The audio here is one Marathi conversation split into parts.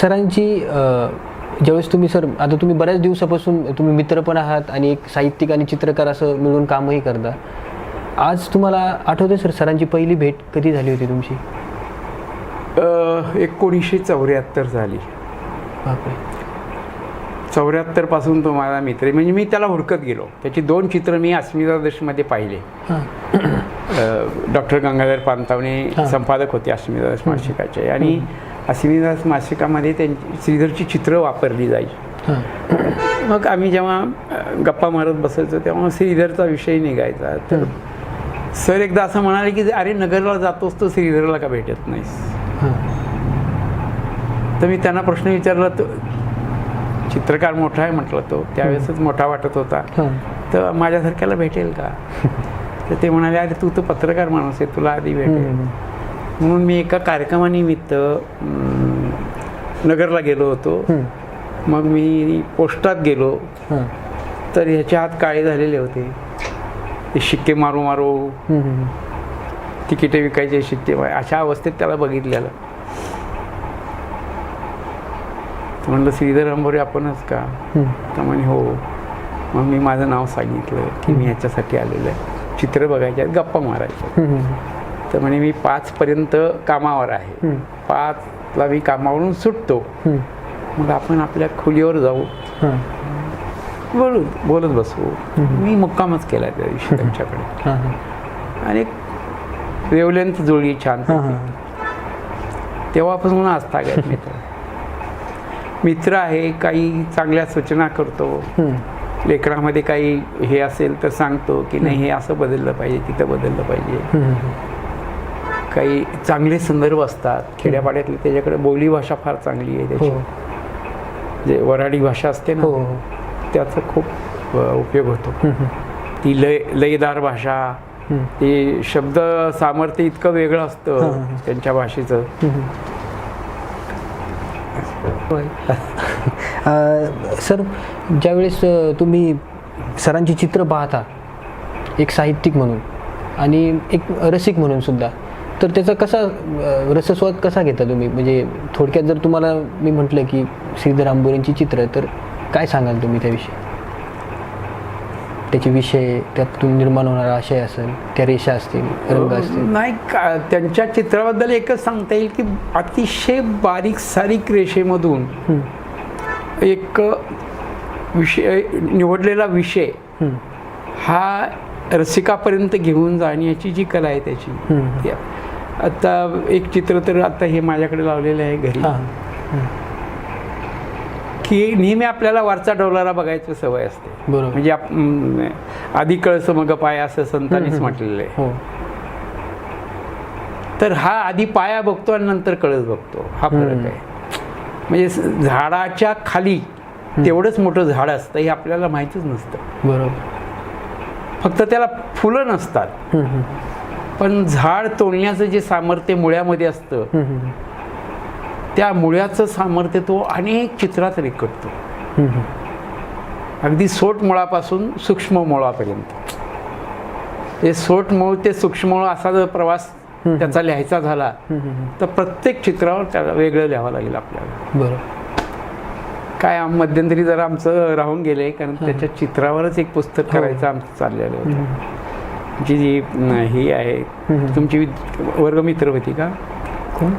सरांची ज्यावेळेस तुम्ही सर आता तुम्ही बऱ्याच दिवसापासून तुम्ही मित्र पण आहात आणि एक साहित्यिक आणि चित्रकार असं मिळून कामही करता. आज तुम्हाला आठवते सर सरांची पहिली भेट कधी झाली होती तुमची? एकोणीसशे चौऱ्याहत्तर झाली. चौऱ्याहत्तरपासून तो माझा मित्र. म्हणजे मी त्याला हुडकत गेलो. त्याची दोन चित्र मी अस्मिता दशमध्ये पाहिले. डॉक्टर गंगाधर पानतावणे हां. संपादक होते अस्मिता दश मासिकाचे आणि दश मासिकामध्ये त्यांची श्रीधरची चित्र वापरली जायची मग आम्ही जेव्हा गप्पा मारत बसायचो तेव्हा श्रीधरचा विषय निघायचा. तर सर एकदा असं म्हणाले की अरे नगरला जातोस तर श्रीधरला का भेटत नाहीस? तर मी त्यांना प्रश्न विचारला तो चित्रकार मोठा आहे म्हटलं तो. त्यावेळेसच मोठा वाटत होता. तर माझ्यासारख्याला भेटेल का? तर ते म्हणाले अरे तू तर पत्रकार माणूस आहे तुला आधी भेटेल. म्हणून मी एका कार्यक्रमानिमित्त नगरला गेलो होतो. मग मी पोस्टात गेलो. तर ह्याचे हात काळे झालेले होते. ते शिक्के मारू मारू तिकिटे विकायचे शिक्के अशा अवस्थेत त्याला बघितलेलं. म्हणलं श्रीधर अंबोरे आपणच का? तर म्हणे हो. मग मी माझं नाव सांगितलं की मी ह्याच्यासाठी आलेलो आहे. चित्र बघायचे आहेत गप्पा मारायच्या तर म्हणे मी पाचपर्यंत कामावर आहे. पाचला मी कामावरून सुटतो. मग आपण आपल्या खोलीवर जाऊ. बोलू बोलत बसू. मी मुक्कामच केला त्या दिवशी त्यांच्याकडे. आणि वेवलेंथ जुळली छान तेव्हापासून आस्था काय मित्र. मित्र आहे काही चांगल्या सूचना करतो. लेखनामध्ये काही हे असेल तर सांगतो की नाही हे असं बदललं पाहिजे तिथं बदललं पाहिजे. काही चांगले संदर्भ असतात. खेड्यापाड्यातले त्याच्याकडे बोली भाषा फार चांगली आहे हो. त्याची जे वराडी भाषा असते हो. ना त्याचा खूप उपयोग होतो. ती लय लयदार भाषा ते शब्द सामर्थ्य इतकं वेगळं असतं त्यांच्या भाषेचं. सर ज्यावेळेस तुम्ही सरांची चित्र पाहता एक साहित्यिक म्हणून आणि एक रसिक म्हणून सुद्धा तर त्याचा कसा रसस्वाद कसा घेता तुम्ही? म्हणजे थोडक्यात जर तुम्हाला मी म्हटलं की श्रीधर आंबोरेंची चित्र तर काय सांगाल तुम्ही त्याविषयी? त्याचे विषय त्यातून निर्माण होणारा आशय असेल त्या रेषा असतील रंग असतील. नाही का त्यांच्या चित्राबद्दल एकच सांगता येईल की अतिशय बारीक सारीक रेषेमधून एक विषय निवडलेला विषय. हा. रसिकापर्यंत घेऊन जाण्याची जी कला आहे त्याची आता एक चित्र तर आता हे माझ्याकडे लावलेलं आहे घरी. की नेहमी आपल्याला वरचा डोलारा बघायची सवय असते. बरोबर. म्हणजे आधी कळस मग पाय असं संतांनीच म्हटलेलं आहे. हो. तर हा आधी पाया बघतो आणि नंतर कळस बघतो. हा फरक आहे. म्हणजे झाडाच्या खाली तेवढंच मोठं झाड असतं हे आपल्याला माहितीच नसतं. बरोबर. फक्त त्याला फुलं नसतात. पण झाड तोडण्याचं जे सामर्थ्य मुळ्यामध्ये असतं. त्या मुळ्याचं सामर्थ्य तो अनेक चित्रात रेखटतो. अगदी सोट मुळापासून सूक्ष्म मुळापर्यंत. हे सोट मूळ ते सूक्ष्म मूळ असा जर प्रवास त्याचा लिहायचा झाला तर प्रत्येक चित्रावर त्याला वेगळं लिहावं लागेल आपल्याला. बरोबर काय आम- मध्यंतरी जरा आमचं राहून गेलंय कारण त्याच्या चित्रावरच एक पुस्तक करायचं आमचं चाललेलं होतं. जी जी ही आहे तुमची वर्गमित्र होती का? कोण?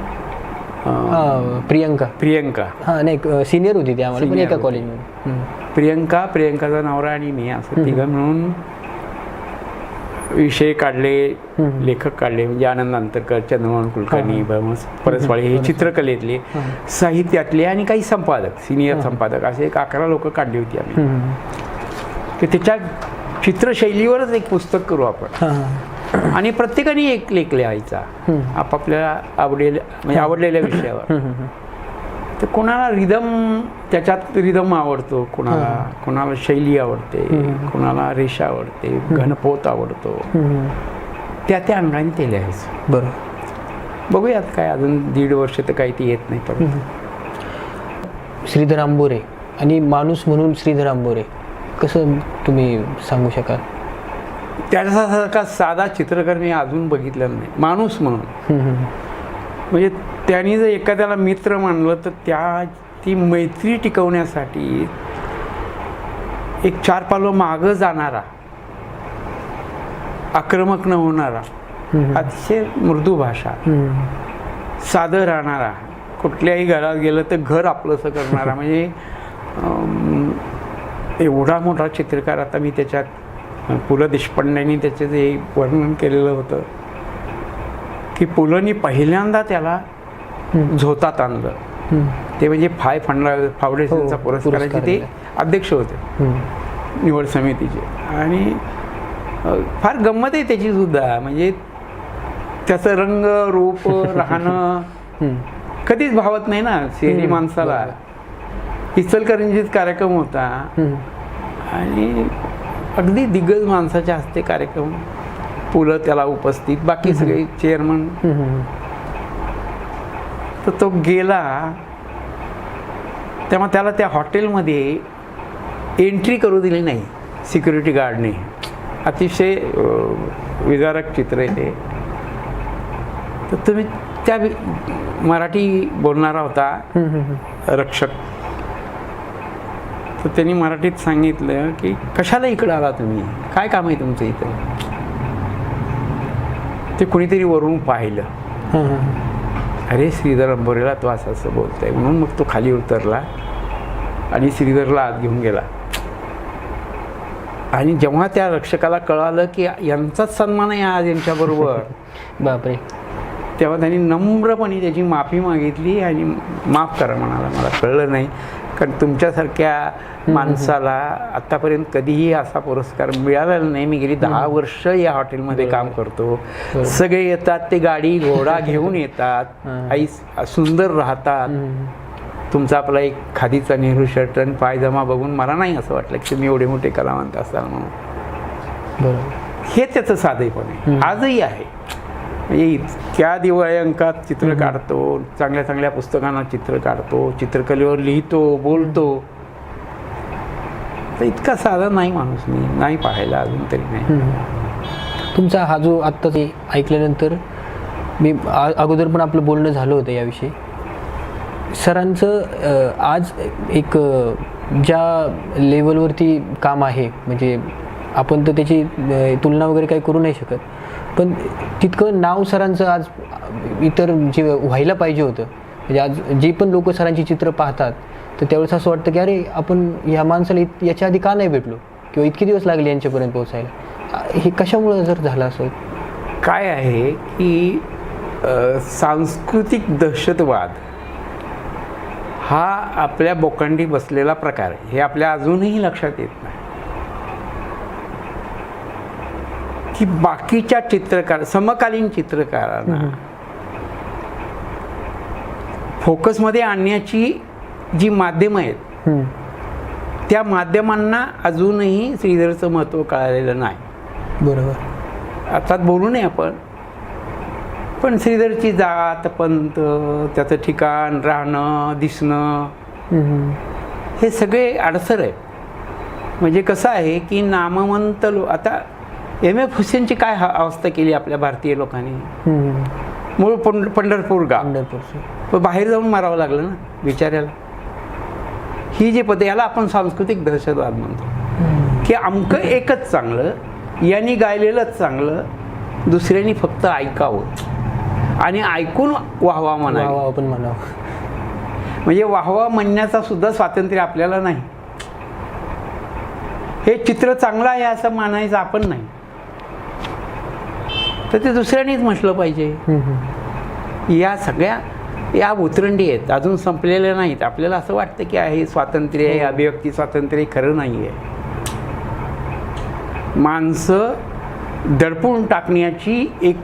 प्रियंका. प्रियंका. हा नाही सिनियर होती ती आम्हाला पण Senior एका. कॉलेजमध्ये. प्रियंका प्रियंकाचा नवरा आणि मी असं तिघं मिळून विषय काढले लेखक काढले म्हणजे आनंद अंतरकर चंद्रमोहन कुलकर्णी परसवाळे हे चित्रकलेतले साहित्यातले आणि काही संपादक सिनियर संपादक असे एक अकरा लोक काढली होती आम्ही. हम्म. चित्रशैलीवरच एक पुस्तक करू आपण. आणि प्रत्येकाने एक लेख लिहायचा. आपापल्या आवडेल म्हणजे आवडलेल्या विषयावर. तर कोणाला रिदम त्याच्यात रिदम आवडतो कोणाला कोणाला शैली आवडते कोणाला रेषा आवडते घनपोत आवडतो. त्या त्या अंगाने ते लिहायचं. बरोबर बघूयात काय अजून दीड वर्ष तर काही ती येत नाही परत. श्रीधर आंबोरे आणि माणूस म्हणून श्रीधर आंबोरे. कसं तुम्ही सांगू शकाल त्याच्यासारखा साधा चित्रकार मी अजून बघितलेला नाही माणूस म्हणून. म्हणजे त्यांनी जर एखाद्याला मित्र मानलं तर त्या ती मैत्री टिकवण्यासाठी एक चार पावलं मागं जाणारा आक्रमक न होणारा. अतिशय मृदू भाषा. साधं राहणारा कुठल्याही घरात गेलं तर घर आपलंसं करणारा म्हणजे एवढा मोठा चित्रकार आता मी त्याच्यात पु ल देशपांड्यांनी त्याचे जे वर्णन केलेलं होतं की पुलंनी पहिल्यांदा त्याला. झोतात आणलं. ते म्हणजे फाय फंडा फाउंडेशनचा हो, पुरस्काराचे पुरस्कार ते. अध्यक्ष होते. निवड समितीचे आणि फार गंमत आहे त्याची सुद्धा म्हणजे त्याचं रंग रूप राहणं. कधीच भावत नाही ना शहरी माणसाला इचलकरंजीत कार्यक्रम होता. आणि अगदी दिग्गज माणसाच्या हस्ते कार्यक्रम पुलं त्याला उपस्थित बाकी सगळे चेअरमन. तर तो गेला. तेव्हा त्याला त्या हॉटेलमध्ये एंट्री करू दिली नाही सिक्युरिटी गार्डने अतिशय विदारक चित्र आहे ते. तर तुम्ही त्या मराठी बोलणारा होता. रक्षक. तर त्यांनी मराठीत सांगितलं की कशाला इकडं आला तुम्ही? काय काम आहे तुमचं इथं? ते कुणीतरी वरून पाहिलं. अरे श्रीधर अंबोरेला तो असं असं बोलतोय. म्हणून मग तो खाली उतरला आणि श्रीधरला आत घेऊन गेला. आणि जेव्हा त्या रक्षकाला कळालं की यांचाच सन्मान आहे आज यांच्याबरोबर बापरे. तेव्हा त्यांनी नम्रपणे त्याची माफी मागितली आणि माफ करा म्हणाला. मला कळलं नाही. कारण तुमच्यासारख्या माणसाला आतापर्यंत कधीही असा पुरस्कार मिळालेला नाही. मी गेली दहा वर्ष या हॉटेलमध्ये काम करतो. सगळे येतात ते गाडी घोडा घेऊन येतात. आई सुंदर राहतात. तुमचा आपला एक खादीचा नेहरू शर्ट आणि पायजमा बघून मला नाही असं वाटलं की तुम्ही एवढे मोठे कलावंत असाल म्हणून. हे त्याचं साधेपण आहे. आजही आहे. म्हणजे इतक्या दिवाळी अंकात चित्र काढतो चांगल्या चांगल्या पुस्तकांना चित्र काढतो चित्रकलेवर लिहितो बोलतो. तर इतका साधा नाही माणूस मी नाही पाहायला अजून तरी नाही. तुमचा हा जो आत्ता ते ऐकल्यानंतर मी अगोदर पण आपलं बोलणं झालं होतं याविषयी. सरांचं आज एक ज्या लेवलवरती काम आहे म्हणजे आपण तर त्याची तुलना वगैरे काही करू नाही शकत. पण तितकं नाव सरांचं आज इतर जे व्हायला पाहिजे होतं म्हणजे आज जे पण लोक सरांची चित्र पाहतात तर त्यावेळेस असं वाटतं की अरे आपण ह्या माणसाला इत- याच्या आधी का नाही भेटलो? किंवा इतके दिवस लागले यांच्यापर्यंत पोहोचायला. हे कशामुळं जर झालं असं? काय आहे की सांस्कृतिक दहशतवाद हा आपल्या बोकांडी बसलेला प्रकार हे आपल्या अजूनही लक्षात येत नाही. की बाकीच्या चित्रकार समकालीन चित्रकारांना फोकसमध्ये आणण्याची जी माध्यमं आहेत. त्या माध्यमांना अजूनही श्रीधरचं महत्त्व कळालेलं नाही. बरोबर. आता बोलू नये आपण. पण श्रीधरची जात पंत त्याचं ठिकाण राहणं दिसणं. हे सगळे अडसर आहे म्हणजे कसं आहे की नामवंत लो आता एम एफ हुसेनची काय अवस्था केली आपल्या भारतीय लोकांनी. मूळ पंढ पंढरपूर गाव. पंढरपूरचं. पण बाहेर जाऊन मारावं लागलं ना बिचाऱ्याला. ही जी पद्धत याला आपण सांस्कृतिक दहशतवाद म्हणतो. की अमकं एकच चांगलं यांनी गायलेलंच चांगलं दुसऱ्यांनी फक्त ऐकावं. आणि ऐकून वाहवा म्हणावं. आपण म्हणावं. म्हणजे वाहवा म्हणण्याचा सुद्धा स्वातंत्र्य आपल्याला नाही. हे चित्र चांगलं आहे असं मानायचं आपण नाही. तर ते दुसऱ्यांनीच म्हटलं पाहिजे. या सगळ्या या उतरंडी आहेत अजून संपलेल्या नाहीत. आपल्याला असं वाटतं की आहे स्वातंत्र्य आहे अभिव्यक्ती स्वातंत्र्य खरं नाही आहे. माणसं दडपून टाकण्याची एक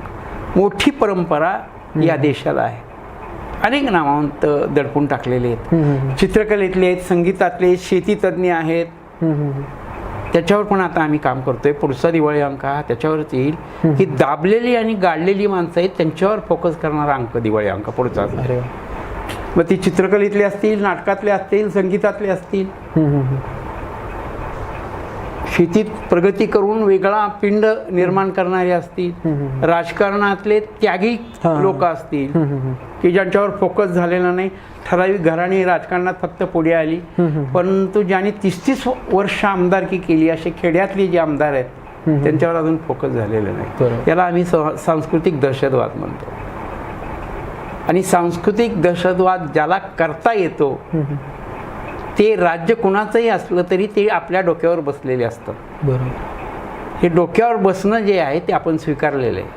मोठी परंपरा या देशाला आहे. अनेक नामावंत दडपून टाकलेले आहेत. चित्रकलेतले आहेत संगीतातले शेतीतज्ञ आहेत. त्याच्यावर पण आता आम्ही काम करतोय. पुढचा दिवाळी अंक हा त्याच्यावरच येईल. की दाबलेली आणि गाडलेली माणसं आहेत त्यांच्यावर फोकस करणारा अंक दिवाळी अंक पुढचा. मग ती चित्रकलेतले असतील नाटकातले असतील संगीतातले असतील. शेतीत प्रगती करून वेगळा पिंड निर्माण करणारे असतील. राजकारणातले त्यागी. लोक असतील की ज्यांच्यावर फोकस झालेला नाही ठराविक घराणी राजकारणात फक्त पुढे आली. परंतु ज्यांनी तीस तीस वर्ष आमदारकी केली असे खेड्यातले जे आमदार आहेत. त्यांच्यावर अजून फोकस झालेला नाही. याला आम्ही सांस्कृतिक दहशतवाद म्हणतो आणि सांस्कृतिक दहशतवाद ज्याला करता येतो. ते राज्य कुणाचंही असलं तरी ते आपल्या डोक्यावर बसलेले असतात. बरोबर. हे डोक्यावर बसणं जे आहे ते आपण स्वीकारलेलं आहे.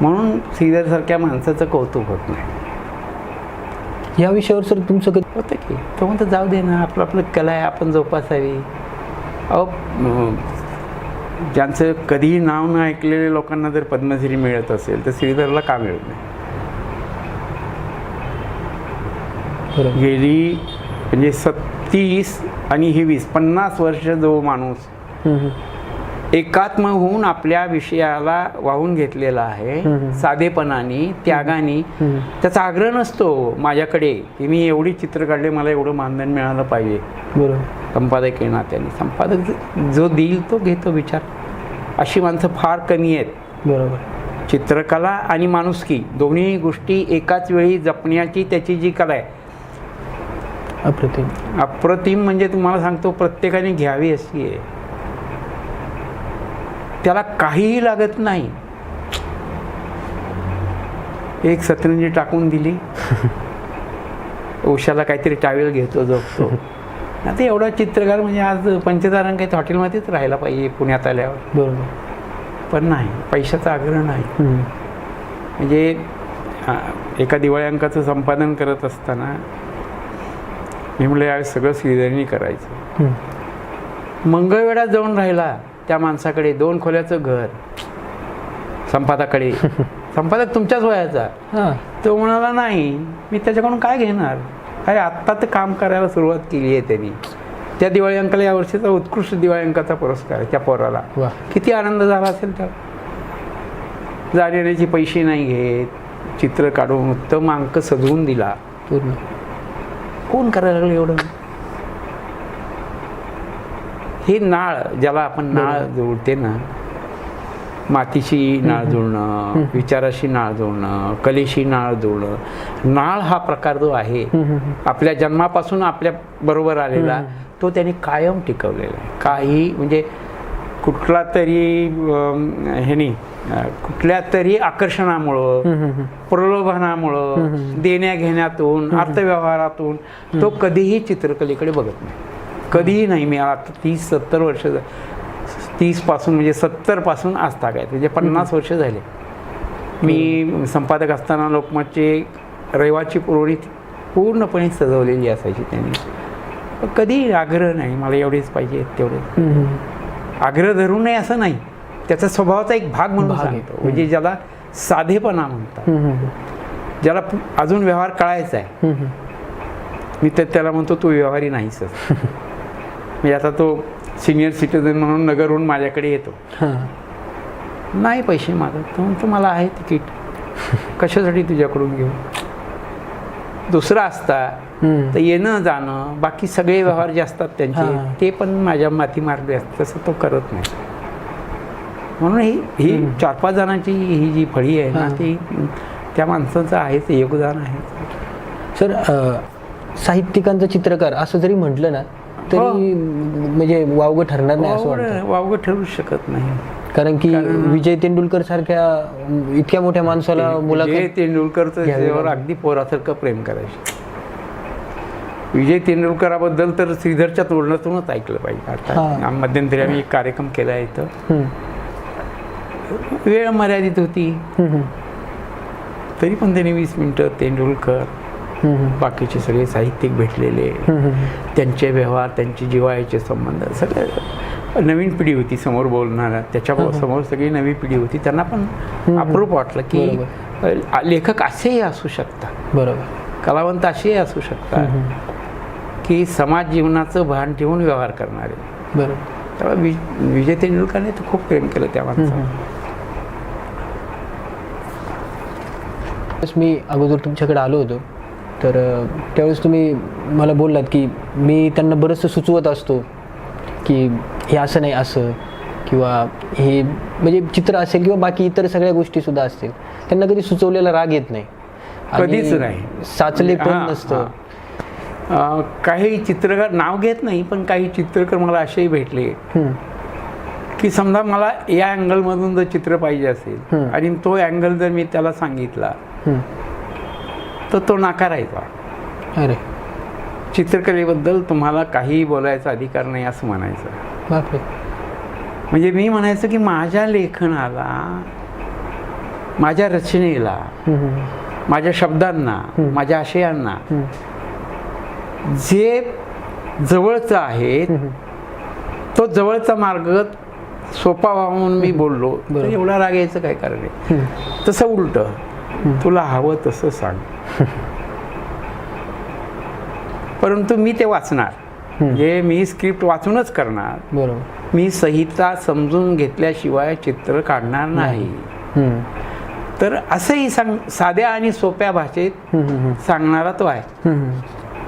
म्हणून श्रीधरसारख्या माणसाचं कौतुक होत नाही. या विषयावर सर तुमचं कधी होतं की तो म्हणतो जाऊ दे ना आपलं आपलं कला आहे आपण जोपासावी. अहो ज्यांचं कधीही नाव न ऐकलेल्या लोकांना जर पद्मश्री मिळत असेल तर श्रीधरला का मिळत नाही? गेली म्हणजे सत्तीस आणि ही वीस पन्नास वर्ष जो माणूस. एकात्म होऊन आपल्या विषयाला वाहून घेतलेला आहे. साधेपणाने त्यागाने. त्याचा आग्रह नसतो माझ्याकडे की मी एवढी चित्र काढले मला एवढं मानधन मिळालं पाहिजे बरोबर संपादक आहे नात्याने संपादक जो देईल तो घेतो विचार अशी माणसं फार कमी आहेत बरोबर चित्रकला आणि माणुसकी दोन्ही गोष्टी एकाच वेळी जपण्याची त्याची जी कला आहे अप्रतिम. अप्रतिम म्हणजे तुम्हाला सांगतो प्रत्येकाने घ्यावी अशी आहे. त्याला काहीही लागत नाही. एक सतरंजी टाकून दिली. उशाला काहीतरी टावेल घेतो झोपतो. आता एवढा चित्रकार म्हणजे आज पंचतारांकित हॉटेलमध्येच राहायला पाहिजे पुण्यात आल्यावर. बरोबर. पण नाही पैशाचा आग्रह नाही. म्हणजे एका दिवाळी अंकाचं संपादन करत असताना मी म्हटलं यावेळेस सगळं श्रीधरनी करायचं. मंगळवेढा जाऊन राहिला त्या माणसाकडे दोन खोल्याचं घर. संपादकाकडे संपादक तुमच्याच वयाचा. तो म्हणाला नाही मी त्याच्याकडून काय घेणार? अरे आत्ता तर काम करायला सुरुवात केली आहे त्यांनी. त्या दिवाळी अंकाला या वर्षीचा उत्कृष्ट दिवाळी अंकाचा पुरस्कार आहे त्या पोराला. वा. किती आनंद झाला असेल त्याला जाण्याची पैसे नाही घेत. चित्र काढून उत्तम अंक सजवून दिला. पूर्ण. कोण करायला लागलं एवढं? हे नाळ ज्याला आपण नाळ जोडते ना मातीशी नाळ जुळणं विचाराशी नाळ जुळणं कलेशी नाळ जुळणं नाळ हा प्रकार जो आहे. आपल्या जन्मापासून आपल्या बरोबर आलेला तो त्याने कायम टिकवलेला आहे. काही म्हणजे कुठला तरी ह्यानी कुठल्या तरी आकर्षणामुळं. प्रलोभनामुळं देण्या घेण्यातून अर्थव्यवहारातून तो कधीही चित्रकलेकडे बघत नाही. कधीही नाही मी आता तीस सत्तर वर्ष तीसपासून म्हणजे सत्तरपासून आज तागायत म्हणजे पन्नास वर्ष झाले. मी संपादक असताना लोकमतचे रविवारची पुरवणी पूर्णपणे सजवलेली असायची त्यांनी. कधी आग्रह नाही मला एवढेच पाहिजे तेवढे हम्म, हम्म. आग्रह धरू नये असं नाही. त्याचा स्वभावाचा एक भाग म्हणून. सांगतो. म्हणजे ज्याला साधेपणा म्हणतात. ज्याला अजून व्यवहार कळायचा आहे. मी तर त्याला म्हणतो तू व्यवहारी नाहीस म्हणजे आता तो सिनियर सिटीजन म्हणून नगरहून माझ्याकडे येतो. हां. नाही पैसे मागत तो म्हणतो मला आहे तिकीट. कशासाठी तुझ्याकडून घेऊ? दुसरा असता. तर येणं जाणं बाकी सगळे व्यवहार जे असतात त्यांचे हां. ते पण माझ्या माथी मारले असतात तसं तो करत नाही म्हणून ही ही चार पाच जणांची ही जी फळी आहे ना हां. ती त्या माणसाचं आहेच योगदान आहे सर साहित्यिकांचा चित्रकार असं जरी म्हटलं ना हो. तरी म्हणजे वावगं ठरणार नाही असं वाटतं वावगं ठरू शकत नाही कारण की विजय तेंडुलकर सारख्या इतक्या मोठ्या माणसाला विजय मुलाखत तेंडुलकरचं घ्यावी त्याच्यावर लागली. अगदी पोरासारखं प्रेम करायचे. विजय तेंडुलकराबद्दल तर श्रीधरच्या तोडण्यातूनच ऐकलं पाहिजे. आता मध्यंतरी आम्ही एक कार्यक्रम केला इथं. वेळ मर्यादित होती. तरी पण त्यांनी वीस मिनटं तेंडुलकर बाकीचे सगळे साहित्यिक भेटलेले. त्यांचे व्यवहार त्यांचे जिव्हाळ्याचे संबंध सगळं. नवीन पिढी होती समोर बोलणारा. त्याच्यासमोर सगळी नवी पिढी होती. त्यांना पण अप्रूप वाटलं की लेखक असेही असू शकतात. बरोबर. कलावंत असेही असू शकतात. की समाज जीवनाचं भान ठेवून व्यवहार करणारे. बरोबर. तेव्हा वि विजय तेंडुलकरने तर खूप प्रेम केलं त्या माणसाला त्यावेळेस मी अगोदर तुमच्याकडे आलो होतो. तर त्यावेळेस तुम्ही मला बोललात की मी त्यांना बरंचसं सुचवत असतो की हे असं नाही असं. किंवा हे म्हणजे चित्र असेल किंवा बाकी इतर सगळ्या गोष्टी सुद्धा असतील त्यांना कधी सुचवलेला राग येत नाही. कधीच नाही. साचले पण नसतं. काही चित्रकार नाव घेत नाही पण काही चित्रकार मला असेही भेटले. की समजा मला या अँगलमधून जर चित्र पाहिजे असेल. आणि तो अँगल जर मी त्याला सांगितला. तर तो नाकारायचा. अरे. चित्रकलेबद्दल तुम्हाला काहीही बोलायचा अधिकार नाही असं म्हणायचं. बापरे. म्हणजे मी म्हणायचं की माझ्या लेखनाला माझ्या रचनेला माझ्या शब्दांना माझ्या आशयांना जे जवळचं आहे. तो जवळचा मार्ग सोपा व्हावा म्हणून मी बोललो. तर. एवढा राग यायचं काय कारण आहे. तसं उलट तुला हवं तसं सांग. परंतु मी ते वाचणार. म्हणजे मी स्क्रिप्ट वाचूनच करणार. बरोबर. मी संहिता समजून घेतल्याशिवाय चित्र काढणार नाही. तर असंही सांग साध्या आणि सोप्या भाषेत सांगणारा तो आहे.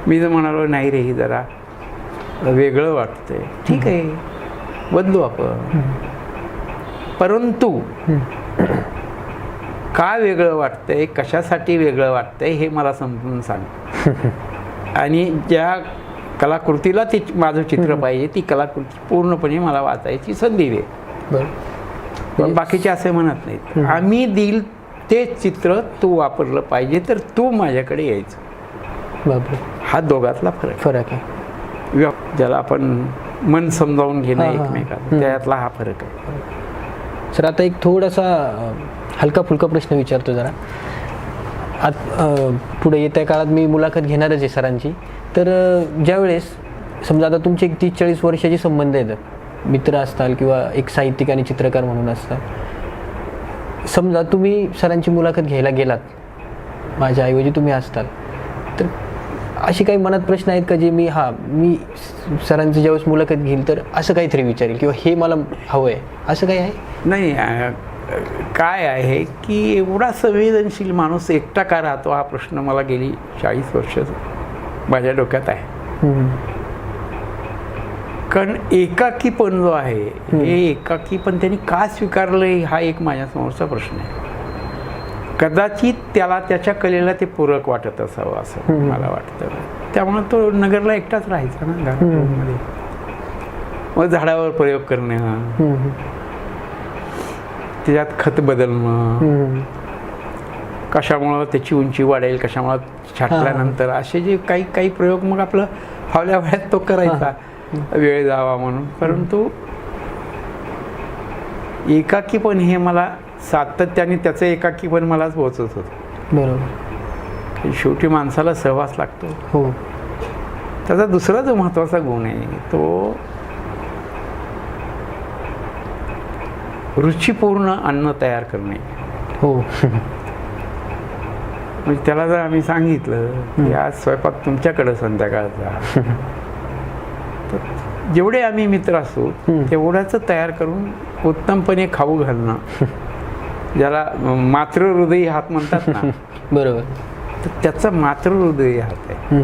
मी जर म्हणालो नाही रे ही जरा वेगळं वाटतंय. ठीक आहे. बदलू आपण. परंतु का वेगळं वाटतंय कशासाठी वेगळं वाटतंय हे मला समजून सांग. आणि ज्या कलाकृतीला ते माझं चित्र पाहिजे ती कलाकृती पूर्णपणे मला वाचायची संधी दे. बरं. पण बाकीचे असे म्हणत नाहीत. आम्ही देईल ते चित्र तू वापरलं पाहिजे तर तू माझ्याकडे यायचं. हा दोघातला फरक फरक आहे. ज्याला आपण मन समजावून घेणं. एकमेकात. त्यातला हा फरक आहे. सर आता एक थोडासा हलका फुलका प्रश्न विचारतो जरा. आत पुढे येत्या काळात मी मुलाखत घेणारच आहे सरांची. तर ज्यावेळेस समजा आता तुमचे एक तीस चाळीस वर्षाचे संबंध आहेत मित्र असताल किंवा एक साहित्यिक आणि चित्रकार म्हणून असताल समजा तुम्ही सरांची मुलाखत घ्यायला गेलात माझ्याऐवजी तुम्ही असताल तर असे काही मनात प्रश्न आहेत का जे मी हा मी सरांची ज्यावेळेस मुलाखत घेईल तर असं काहीतरी विचारेल किंवा हे मला हवं आहे असं काही आहे? नाही काय आहे की एवढा संवेदनशील माणूस एकटा का राहतो हा प्रश्न मला गेली चाळीस वर्ष माझ्या डोक्यात आहे. कारण एकाकीपण जो आहे हे एकाकीपण त्यांनी का स्वीकारलंय हा एक माझ्यासमोरचा प्रश्न आहे. कदाचित त्याला त्याच्या कलेला ते पूरक वाटत असावं असं मला वाटतं. त्यामुळे तो नगरला एकटाच राहायचा ना घरामध्ये मग झाडावर प्रयोग करणं. त्याच्यात खत बदलणं. कशामुळं त्याची उंची वाढेल कशामुळं छाटल्यानंतर असे जे काही काही प्रयोग मग आपलं फावल्या वेळात तो करायचा. वेळ जावा म्हणून. परंतु एकाकीपण हे मला सातत्याने त्याचं एकाकीपण मलाच पोचत होतं. बरोबर. शेवटी माणसाला सहवास लागतो. हो. त्याचा दुसरा जो महत्त्वाचा गुण आहे तो रुचीपूर्ण अन्न तयार करणे. हो. म्हणजे त्याला जर आम्ही सांगितलं की आज स्वयंपाक तुमच्याकडं संध्याकाळचा. तर जेवढे आम्ही मित्र असू तेवढ्याच तयार करून उत्तमपणे खाऊ घालणं. ज्याला मातृहृदयी हात म्हणतात ना. बरोबर. तर त्याचा मातृहृदयी हात आहे.